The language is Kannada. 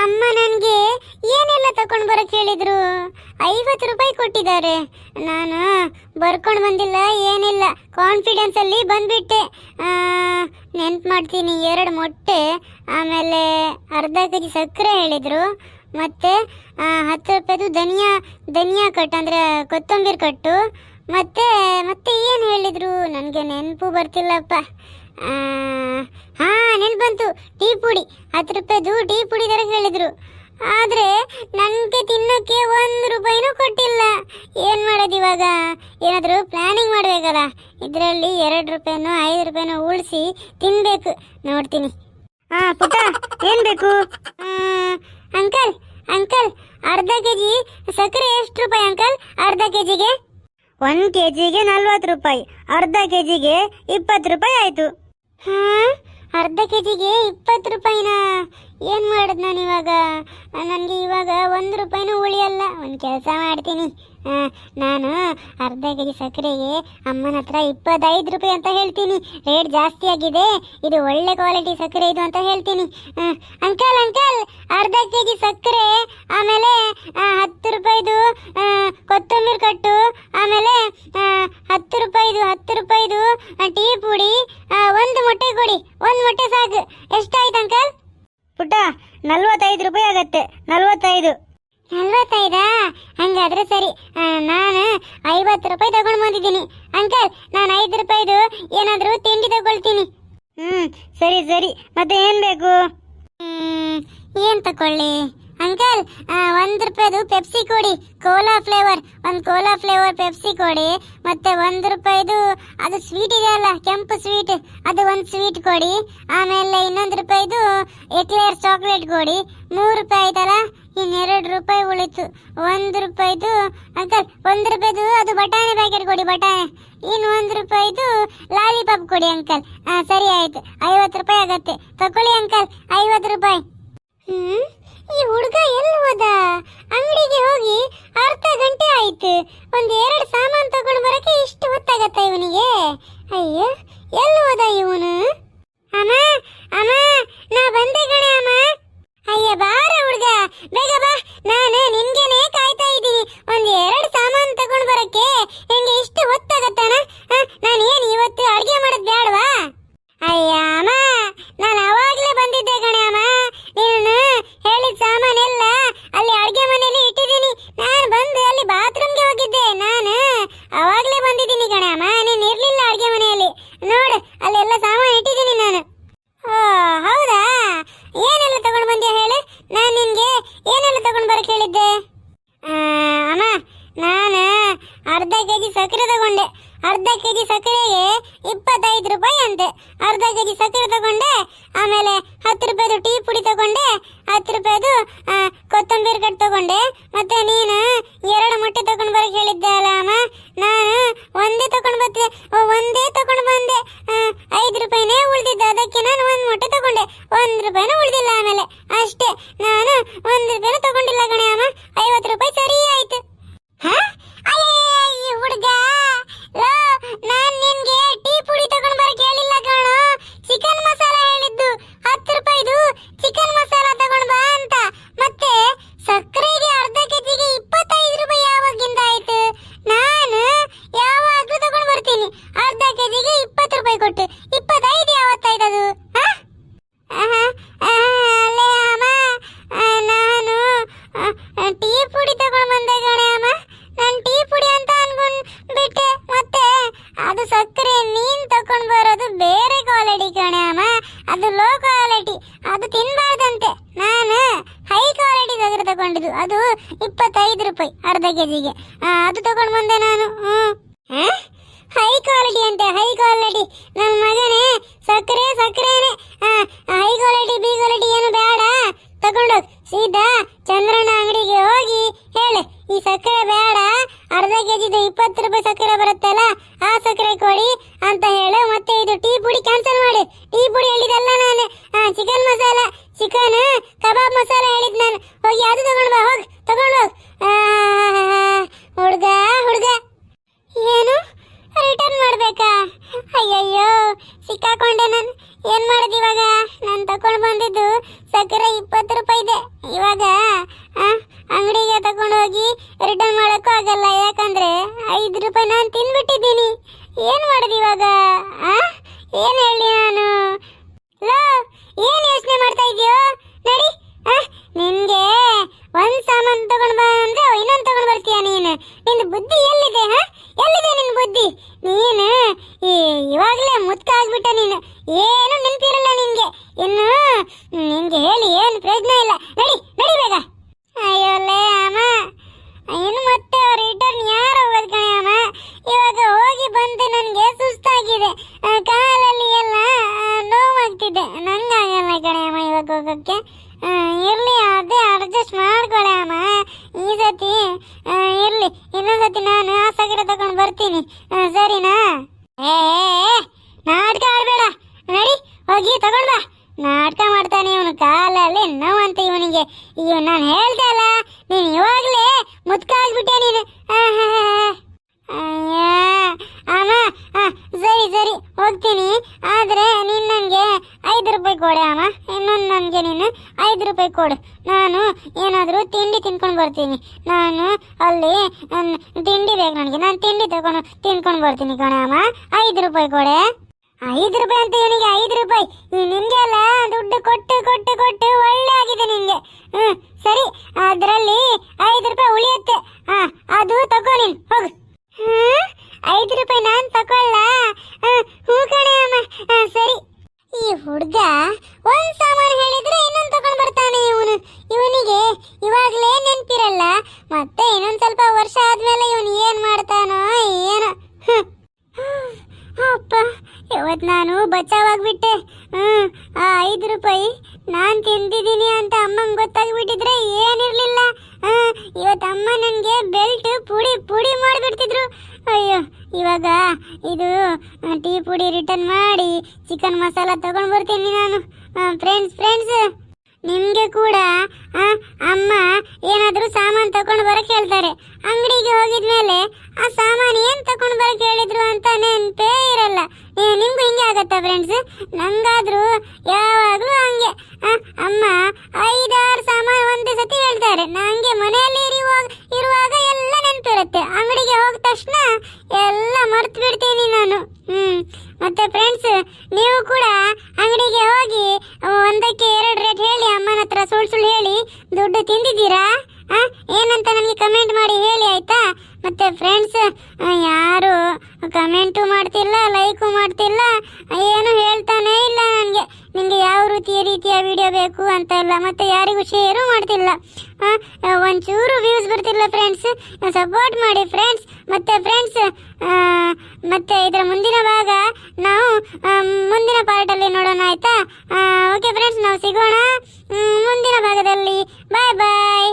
ಅಮ್ಮ ನನಗೆ ಏನೆಲ್ಲ ತಕೊಂಡು ಬರಕ್ಕೆ ಹೇಳಿದರು? ಐವತ್ತು ರೂಪಾಯಿ ಕೊಟ್ಟಿದ್ದಾರೆ. ನಾನು ಬರ್ಕೊಂಡು ಬಂದಿಲ್ಲ, ಏನಿಲ್ಲ. ಕಾನ್ಫಿಡೆನ್ಸ್ ಅಲ್ಲಿ ಬಂದ್ಬಿಟ್ಟೆ. ನೆನ್ಪು ಮಾಡ್ತೀನಿ, ಎರಡು ಮೊಟ್ಟೆ, ಆಮೇಲೆ ಅರ್ಧ ಕೆ ಜಿ ಸಕ್ಕರೆ ಹೇಳಿದರು. ಮತ್ತೆ ಹತ್ತು ರೂಪಾಯಿದು ಧನಿಯಾ ಧನಿಯಾ ಕಟ್ಟು ಅಂದರೆ ಕೊತ್ತಂಬರಿ ಕಟ್ಟು. ಮತ್ತೆ ಮತ್ತೆ ಏನು ಹೇಳಿದರು? ನನಗೆ ನೆನಪು ಬರ್ತಿಲ್ಲಪ್ಪ. ಹಾ ನೆನ್ ಬಂತು. ಟೀ ಪುಡಿ. ಹತ್ತು ರೂಪಾಯಿದು ಟೀ ಪುಡಿ ದರ ಹೇಳಿದ್ರು. ಆದ್ರೆ ನನಗೆ ತಿನ್ನೋಕೆ ಒಂದು ರೂಪಾಯಿನೂ ಕೊಟ್ಟಿಲ್ಲ. ಏನು ಮಾಡೋದು ಇವಾಗ? ಏನಾದರೂ ಪ್ಲಾನಿಂಗ್ ಮಾಡಬೇಕಲ್ಲ. ಇದರಲ್ಲಿ ಎರಡು ರೂಪಾಯಿನೋ, ಐದು ರೂಪಾಯಿನೋ ಉಳಿಸಿ ತಿನ್ಬೇಕು. ನೋಡ್ತೀನಿ. ಹಾ ಪುಟ್ಟ, ಏನ್ ಬೇಕು? ಅಂಕಲ್ ಅಂಕಲ್, ಅರ್ಧ ಕೆಜಿ ಸಕ್ಕರೆ ಎಷ್ಟು ರೂಪಾಯಿ ಅಂಕಲ್? ಅರ್ಧ ಕೆಜಿಗೆ? ಒಂದ್ ಕೆಜಿಗೆ ನಲ್ವತ್ತು ರೂಪಾಯಿ. ಅರ್ಧ ಕೆಜಿಗೆ ಇಪ್ಪತ್ತು ರೂಪಾಯಿ ಆಯ್ತು. ಹಾ? ಅರ್ಧ ಕೆಜಿಗೆ ಇಪ್ಪತ್ತು ರೂಪಾಯಿನ? ಏನು ಮಾಡೋದು ನಾನು ಇವಾಗ ನನಗೆ ಇವಾಗ ಒಂದು ರೂಪಾಯಿನೂ ಉಳಿಯಲ್ಲ. ಒಂದು ಕೆಲಸ ಮಾಡ್ತೀನಿ. ನಾನು ಅರ್ಧ ಕೆಜಿ ಸಕ್ಕರೆಗೆ ಅಮ್ಮನ ಹತ್ರ ಇಪ್ಪತ್ತೈದು ರೂಪಾಯಿ ಅಂತ ಹೇಳ್ತೀನಿ. ರೇಟ್ ಜಾಸ್ತಿ ಆಗಿದೆ. ಇದು ಒಳ್ಳೆ ಕ್ವಾಲಿಟಿ ಸಕ್ಕರೆ ಇದು ಅಂತ ಹೇಳ್ತೀನಿ. ಅಂಕಲ್ ಅಂಕಲ್, ಅರ್ಧ ಕೆ ಜಿ ಸಕ್ಕರೆ ಆಮೇಲೆ ಆ, ಹತ್ತು ರೂಪಾಯಿದು ಆ, ಕೊತ್ತಂಬರಿ ಕಟ್ಟು ಆಮೇಲೆ ಆ, ಹತ್ತು ರೂಪಾಯಿದು ಹತ್ತು ರೂಪಾಯಿದು ಆ, ಟೀ ಪುಡಿ ಆ, ಒಂದು ಮೊಟ್ಟೆ ಕೊಡಿ ಒಂದು ಮೊಟ್ಟೆ ಸಾಕು ಎಷ್ಟಾಯ್ತು ಅಂಕಲ್ ಪುಟ್ಟ ನಲ್ವತ್ತೈದು ರೂಪಾಯಿ ಆಗತ್ತೆ ನಲ್ವತ್ತೈದು ನಲ್ವತ್ತೈದಾ? ಹಂಗಾದ್ರೆ ಸರಿ. ನಾನು ಐವತ್ತು ರೂಪಾಯಿ ತಗೊಂಡು ಬಂದಿದ್ದೀನಿ. ಅಂಕಲ್, ನಾನು ಐದು ರೂಪಾಯಿದು ಏನಾದರೂ ತಿಂಡಿ ತಗೊಳ್ತೀನಿ. ಹ್ಞೂ ಸರಿ ಸರಿ. ಮತ್ತೆ ಏನು ಬೇಕು? ಹ್ಮ್ ತಗೊಳ್ಳಿ ಅಂಕಲ್ ಒಂದು ರೂಪಾಯಿದು ಪೆಪ್ಸಿ ಕೊಡಿ. ಕೋಲಾ ಫ್ಲೇವರ್, ಒಂದು ಕೋಲಾ ಫ್ಲೇವರ್ ಪೆಪ್ಸಿ ಕೊಡಿ. ಮತ್ತೆ ಒಂದ್ ರೂಪಾಯಿದು, ಅದು ಸ್ವೀಟ್ ಇದೆಯಲ್ಲ ಕೆಂಪು ಸ್ವೀಟ್, ಅದು ಒಂದು ಸ್ವೀಟ್ ಕೊಡಿ. ಆಮೇಲೆ ಇನ್ನೊಂದು ರೂಪಾಯಿದು ಎಕ್ಲೇರ್ ಚಾಕ್ಲೇಟ್ ಕೊಡಿ. ಮೂರು ರೂಪಾಯಿ ಆಯ್ತಲ್ಲ, ಇನ್ನೆರಡು ರೂಪಾಯಿ ಉಳಿತು. ಒಂದು ರೂಪಾಯಿದು, ಅಂಕಲ್, ಒಂದು ರೂಪಾಯಿದು ಅದು ಬಟಾಣಿ ಪ್ಯಾಕೆಟ್ ಕೊಡಿ, ಬಟಾಣಿ. ಇನ್ನು ಒಂದು ರೂಪಾಯಿದು ಲಾಲಿಪಾಪ್ ಕೊಡಿ, ಅಂಕಲ್. ಹಾಂ ಸರಿ ಆಯ್ತು. ಐವತ್ತು ರೂಪಾಯಿ ಆಗತ್ತೆ. ತಕೊಳ್ಳಿ ಅಂಕಲ್, ಐವತ್ತು ರೂಪಾಯಿ. ಹ್ಮ್? ಈ ಹುಡುಗ ಎಲ್ಲಿ ಹೋದ? ಅಂಗಡಿಗೆ ಹೋಗಿ ಅರ್ಧ ಗಂಟೆ ಆಯ್ತು. ಒಂದ್ ಎರಡು ಸಾಮಾನು ತಗೊಂಡು ಬರಕ್ಕೆ ಇಷ್ಟು ಹೊತ್ತಾಗತ್ತ ಇವನಿಗೆ? ಅಯ್ಯೋ, ಎಲ್ಲಿ ಹೋದ ಇವನು? ಅಮ್ಮ ಅಮ್ಮ, ನಾ ಬಂದೆ ಕಣೆ ಅಮ್ಮ. ಅಯ್ಯ, ಬಾರ ಹುಡುಗ. ಬೇಗ ಬಾ. ನಾನು ನಿನ್ಗೆನೆ ಕಾಯ್ತಾ ಇದ್ದೀನಿ. ಒಂದ್ ಎರಡು ಸಾಮಾನು ತಗೊಂಡು ಬರಕ್ಕೆ ನಿಂಗೆ ಇಷ್ಟು ಹೊತ್ತಾಗತ್ತಾನ ನಾನು ಏನು ಇವತ್ತು ಅಡುಗೆ ಮಾಡೋದು ಬೇಡವಾ ಅಯ್ಯ ಅಮ್ಮ ನಾನು ಅವಾಗ್ಲೇ ಬಂದಿದ್ದೆ ಕಣೆ ಅಮ್ಮ ನೀನು ಹೇಳಿದ ಸಾಮಾನೆಲ್ಲ ಅಲ್ಲಿ ಅಡುಗೆ ಮನೆಯಲ್ಲಿ ಇಟ್ಟಿದ್ದೀನಿ ನಾನು ಬಂದು ಅಲ್ಲಿ ಬಾತ್ರೂಮ್ಗೆ ಹೋಗಿದ್ದೆ ನಾನು ಅವಾಗ್ಲೇ ಬಂದಿದ್ದೀನಿ ಕಣೆ ಅಮ್ಮ ನೀನು ಇರ್ಲಿಲ್ಲ ಅಡುಗೆ ಮನೆಯಲ್ಲಿ ನೋಡು ಅಲ್ಲೆಲ್ಲ ಸಾಮಾನು ಇಟ್ಟಿದ್ದೀನಿ ನಾನು ಓ ಹೌದಾ ಏನೆಲ್ಲ ತಗೊಂಡು ಬಂದ್ಯಾ ಹೇಳು ನಾನು ನಿನ್ಗೆ ಏನೆಲ್ಲ ತಗೊಂಡು ಬರಕ್ಕೆ ಹೇಳಿದ್ದೆ ಆ, ಅಮ್ಮ ನಾನು ಅರ್ಧ ಕೆ ಜಿ ಸಕ್ಕರೆ ತಗೊಂಡೆ. ಅರ್ಧ ಕೆಜಿ ಸಕ್ಕರೆಗೆ ಇಪ್ಪತ್ತೈದು ರೂಪಾಯಿ ಅಂತೆ. ಅರ್ಧ ಕೆಜಿ ಸಕ್ಕರೆ ತಗೊಂಡೆ, ಆಮೇಲೆ ಹತ್ತು ರೂಪಾಯಿದು ಟೀ ಪುಡಿ ತಗೊಂಡೆ, ಹತ್ತು ರೂಪಾಯಿದು ಕೊತ್ತಂಬರಿ ಕಟ್ ತಗೊಂಡೆ. ಮತ್ತೆ ನೀನು ಎರಡು ಮೊಟ್ಟೆ ತಗೊಂಡು ಬರಕ್ಕೆ ಹೇಳಿದ್ದೆ ಅಲ್ಲ ಅಮ್ಮ. ನಾನು ಒಂದೇ ತಗೊಂಡು ಬರ್ತೆ ಒಂದೇ ತಗೊಂಡು ಬಂದೆ. ಐದು ರೂಪಾಯಿನೇ ಉಳಿದಿದ್ದೆ. ಅದಕ್ಕೆ ನಾನು ಒಂದು ಮೊಟ್ಟೆ ತಗೊಂಡೆ. ಒಂದು ರೂಪಾಯಿನೂ ಉಳಿದಿಲ್ಲ ಆಮೇಲೆ. ಅಷ್ಟೇ. ನಾನು ಒಂದು ರೂಪಾಯಿನೂ ತಗೊಂಡಿಲ್ಲ ಕಣೆ ಅಮ್ಮ. ಐವತ್ತು ರೂಪಾಯಿ ಸರಿ ಆಯ್ತು. ಹಾ? விடுங்க ಸಕ್ಕರೆ ನೀನ್ ತಕೊಂಡ್ ಬರೋದು ಬೇರೆ ಕ್ವಾಲಿಟಿ ಕಣೆ ಅಮ್ಮ. ಅದು ಲೋ ಕ್ವಾಲಿಟಿ ಅದು ತಿನ್ಬಾರ್ದಂತೆ. ನಾನು ಹೈ ಕ್ವಾಲಿಟಿ ಸಕ್ಕರೆ ತಗೊಂಡಿದ್ದು. ಅದು ಇಪ್ಪತ್ತೈದು ರೂಪಾಯಿ ಅರ್ಧ ಕೆಜಿಗೆ. ಅದು ತಗೊಂಡ್ ಬಂದೆ ನಾನು. ಹೈ? ಕ್ವಾಲಿಟಿ ಅಂತೆ ಹೈ ಕ್ವಾಲಿಟಿ ಇದು ಟೀ ಪುಡಿ ಕ್ಯಾನ್ಸಲ್ ಮಾಡಿ. ಟೀ ಪುಡಿ ಹೇಳಿದಲ್ಲ ನಾನು. ಚಿಕನ್ ಮಸಾಲ, ಚಿಕನ್, ಕಬಾಬ್ ಮಸಾಲ ಹೇಳಿದ್ ನಾನು. ಹೋಗಿ ಅದು ತಗೊಂಡ್ ಬಾ, ಹೋಗ್, ತಗೊಂಡು ಹೋಗ್. ಹುಡುಗ ಹುಡುಗ. ಏನು? ರಿಟರ್ನ್ ಮಾಡಬೇಕಾ? ಅಯ್ಯಯ್ಯೋ, ಸಿಕ್ಕಾಕೊಂಡೆ ನಾನು ಏನು ಮಾಡೋದು ಇವಾಗ? ನಾನು ತಗೊಂಡು ಬಂದಿದ್ದು ಸಕ್ಕರೆ ಇಪ್ಪತ್ತು ರೂಪಾಯಿ ಇದೆ. ಇವಾಗ ಅಂಗಡಿಗೆ ತಗೊಂಡು ಹೋಗಿ ರಿಟರ್ನ್ ಮಾಡೋಕ್ಕೂ ಆಗಲ್ಲ. ಯಾಕಂದ್ರೆ ಐದು ರೂಪಾಯಿ ನಾನು ತಿಂದ್ಬಿಟ್ಟಿದ್ದೀನಿ ಏನು ಮಾಡೋದು ಇವಾಗ? ಏನು ಹೇಳಿ ನಾನು ಲೋ ಏನ್ ಯೋಚನೆ ಮಾಡ್ತಾ ಇದೀಯೋ ನಡಿ ಆ, ನಿನ್ಗೆ ಒಂದ್ ಸಾಮಾನ್ ತಗೊಂಡ್ ಬಾ ಅಂದ್ರೆ ಇನ್ನೊಂದ್ ತಗೊಂಡ್ ಬರ್ತೀಯ ನೀನು ನಿನ್ ಬುದ್ಧಿ ಎಲ್ಲಿದೆ ಹಾ ಎಲ್ಲಿದೆ ನಿನ್ ಬುದ್ಧಿ ನೀನು ಈ- ಇವಾಗ್ಲೇ ಮುತ್ಕ ಆಗ್ಬಿಟ್ಟ ನೀನು ಏನು ನೆನಪಿರಲ್ಲ ನಿನ್ಗೆ ಇನ್ನು ನಿಂಗೆ ಹೇಳಿ ಏನು ಪ್ರಯೋಜನ ಇಲ್ಲ. ನಡಿ ನಡಿ ಬೇಗ. ಅಯ್ಯೋಲೇ ಅಮ್ಮ. ಇನ್ನು ಮತ್ತೆ ರಿಟರ್ನ್ ಯಾರು ಹೋಗೋದು ಅಮ್ಮ ಇವಾಗ ಹೋಗಿ ಬಂದು ನನಗೆ ಸುಸ್ತಾಗಿದೆ. ಕಾಲಲ್ಲಿ ಎಲ್ಲ ನೋವಾಗ್ತಿದೆ. ನಂಗಾಗಲ್ಲ ಕಣೆ ಅಮ್ಮ ಇವಾಗ ಹೋಗೋಕ್ಕೆ. ಇರಲಿ, ಅದೇ ಅಡ್ಜಸ್ಟ್ ಮಾಡ್ಕೊಳೆ ಅಮ್ಮ. ಈ ಸತಿ ಇರಲಿ. ಇನ್ನೊಂದು ಇನ್ನೊಂದ್ಸತಿ ನಾನು ಆ ಸಗಡೆ ತಗೊಂಡು ಬರ್ತೀನಿ. ಸರಿನಾ? ಏ, ನಾಟಕ ಆಡಬೇಡ. ನಡಿ, ಹೋಗಿ ತಗೊಂಡ್ ಬಾ. ನಾಟಕ ಮಾಡ್ತಾನೆ ಇವನು ಕಾಲಲ್ಲಿ ನೋವಂತ ಇವನಿಗೆ. ಇವ್ ನಾನು ಹೇಳ್ದೆ ಅಲ್ಲ, ನೀನು ಇವಾಗಲೇ ಮುತ್ಕಾಗ್ಬಿಟ್ಟೆ ನೀನು. ಅಮ್ಮ ಸರಿ ಸರಿ, ಹೋಗ್ತೀನಿ. ಆದರೆ ನೀನು ನನಗೆ ಐದು ರೂಪಾಯಿ ಕೊಡೆ, ಅಮ್ಮ. ಇನ್ನೊಂದು ನನಗೆ ನೀನು ಐದು ರೂಪಾಯಿ ಕೊಡು. ನಾನು ಏನಾದರೂ ತಿಂಡಿ ತಿನ್ಕೊಂಡು ಬರ್ತೀನಿ. ನಾನು ಅಲ್ಲಿ ತಿಂಡಿ ಬೇಕು ನನಗೆ. ನಾನು ತಿಂಡಿ ತಗೊಂಡು ತಿನ್ಕೊಂಡು ಬರ್ತೀನಿ ಕಣೆ ಅಮ್ಮ ಐದು ರೂಪಾಯಿ ಕೊಡೆ. ಐದು ರೂಪಾಯಿ ಅಂತ ಇವನಿಗೆ, ಐದು ರೂಪಾಯಿ. ನಿನ್ಗೆ ಅಲ್ಲ, ದುಡ್ಡು ಕೊಟ್ಟು ಕೊಟ್ಟು ಕೊಟ್ಟು ಒಳ್ಳೆ ಆಗಿದೆ ನಿನ್ಗೆ ಹ್ಮ್, ಸರಿ, ಅದರಲ್ಲಿ ಐದು ರೂಪಾಯಿ ಉಳಿಯುತ್ತೆ. ಅದು ತಗೋ ನೀನು, ಹೋಗು? ಐದು ರೂಪಾಯಿ ನಾನು ತಕೊಳ್ಳ ಹೂ ಕಣೆ ಅಮ್ಮ. ಸರಿ. ಈ ಹುಡುಗ ಒಂದ್ ಸಾಮಾನು ಹೇಳಿದ್ರೆ ಇನ್ನೊಂದು ತಗೊಂಡ್ ಬರ್ತಾನೆ ಇವನು. ಇವನಿಗೆ ಇವಾಗಲೇ ನೆನ್ಪಿರಲ್ಲ, ಮತ್ತೆ ಇನ್ನೊಂದ್ ಸ್ವಲ್ಪ ವರ್ಷ ಆದ್ಮೇಲೆ ಇವನು ಏನ್ ಮಾಡ್ತಾನೋ ಏನೋ ಹ್ಮ್. ಅಪ್ಪ ಇವತ್ತು ನಾನು ಬಚಾವಾಗ್ಬಿಟ್ಟೆ ಹ್ಮ್ ಆ ಐದು ರೂಪಾಯಿ ನಾನು ತಿಂದಿದ್ದೀನಿ ಅಂತ ಅಮ್ಮಂಗೆ ಗೊತ್ತಾಗ್ಬಿಟ್ಟಿದ್ರೆ ಏನಿರ್ಲಿಲ್ಲ. ಇವತ್ತು ಅಮ್ಮ ನನಗೆ ಬೆಲ್ಟ್ ಪುಡಿ ಪುಡಿ ಮಾಡಿಬಿಡ್ತಿದ್ರು. ಅಯ್ಯೋ, ಇವಾಗ ಇದು ಟೀ ಪುಡಿ ರಿಟರ್ನ್ ಮಾಡಿ ಚಿಕನ್ ಮಸಾಲ ತಗೊಂಡು ಬರ್ತೀನಿ ನಾನು ಫ್ರೆಂಡ್ಸ್ ಫ್ರೆಂಡ್ಸ್ ನಿಮ್ಗೆ ಕೂಡ ಅಮ್ಮ ಏನಾದರೂ ಸಾಮಾನು ತಗೊಂಡು ಬರಕ್ ಹೇಳ್ತಾರೆ. ಅಂಗಡಿಗೆ ಹೋಗಿದ್ಮೇಲೆ ಆ ಸಾಮಾನು ಏನು ತಗೊಂಡು ಬರಕ್ ಹೇಳಿದ್ರು ಅಂತ ನೆನಪೇ ಇರಲ್ಲ. ನಿಮ್ಗೂ ಹಿಂಗೆ ಆಗತ್ತಾ ಫ್ರೆಂಡ್ಸ್ ನಂಗಾದ್ರೂ ಯಾವಾಗಲೂ ಹಂಗೆ. ಅಮ್ಮ ಸತಿ ಹೇಳ್ತಾರೆ ನಂಗೆ ಮನೆಯಲ್ಲಿ ಇರುವಾಗ ಇರುವಾಗ ಎಲ್ಲ ನೆನಪಿರುತ್ತೆ. ಅಂಗಡಿಗೆ ಹೋದ ತಕ್ಷಣ ಎಲ್ಲ ಮರ್ತು ಬಿಡ್ತೀನಿ ನಾನು. ಹ್ಮ್. ಮತ್ತೆ ಫ್ರೆಂಡ್ಸ್ ನೀವು ಕೂಡ ಅಂಗಡಿಗೆ ಹೋಗಿ ಒಂದಕ್ಕೆ ಎರಡು ರೇಟ್ ಹೇಳಿ ಅಮ್ಮನ ಹತ್ರ ಸುಳ್ಳು ಸುಳ್ಳು ಹೇಳಿ ದುಡ್ಡು ತಿಂದಿದ್ದೀರಾ? ಏನಂತ ನನಗೆ ಕಮೆಂಟ್ ಮಾಡಿ ಹೇಳಿ, ಆಯ್ತಾ? ಮತ್ತೆ ಫ್ರೆಂಡ್ಸ್ ಯಾರು ಕಮೆಂಟು ಮಾಡ್ತಿಲ್ಲ ಲೈಕು ಮಾಡ್ತಿಲ್ಲ, ಏನು ಹೇಳ್ತಾನೇ ಇಲ್ಲ ನನಗೆ. ನಿಮಗೆ ಯಾವ ರೀತಿಯ ರೀತಿಯ ವಿಡಿಯೋ ಬೇಕು ಅಂತ ಇಲ್ಲ ಮತ್ತೆ ಯಾರಿಗೂ ಶೇರು ಮಾಡ್ತಿಲ್ಲ. ಒಂಚೂರು ವ್ಯೂಸ್ ಬರ್ತಿಲ್ಲ ಫ್ರೆಂಡ್ಸ್ ಸಪೋರ್ಟ್ ಮಾಡಿ ಫ್ರೆಂಡ್ಸ್ ಮತ್ತೆ ಫ್ರೆಂಡ್ಸ್ ಮತ್ತೆ ಇದರ ಮುಂದಿನ ಭಾಗ ನಾವು ಮುಂದಿನ ಪಾರ್ಟಲ್ಲಿ ನೋಡೋಣ, ಆಯ್ತಾ? ಓಕೆ ಫ್ರೆಂಡ್ಸ್ ನಾವು ಸಿಗೋಣ ಮುಂದಿನ ಭಾಗದಲ್ಲಿ. ಬಾಯ್ ಬಾಯ್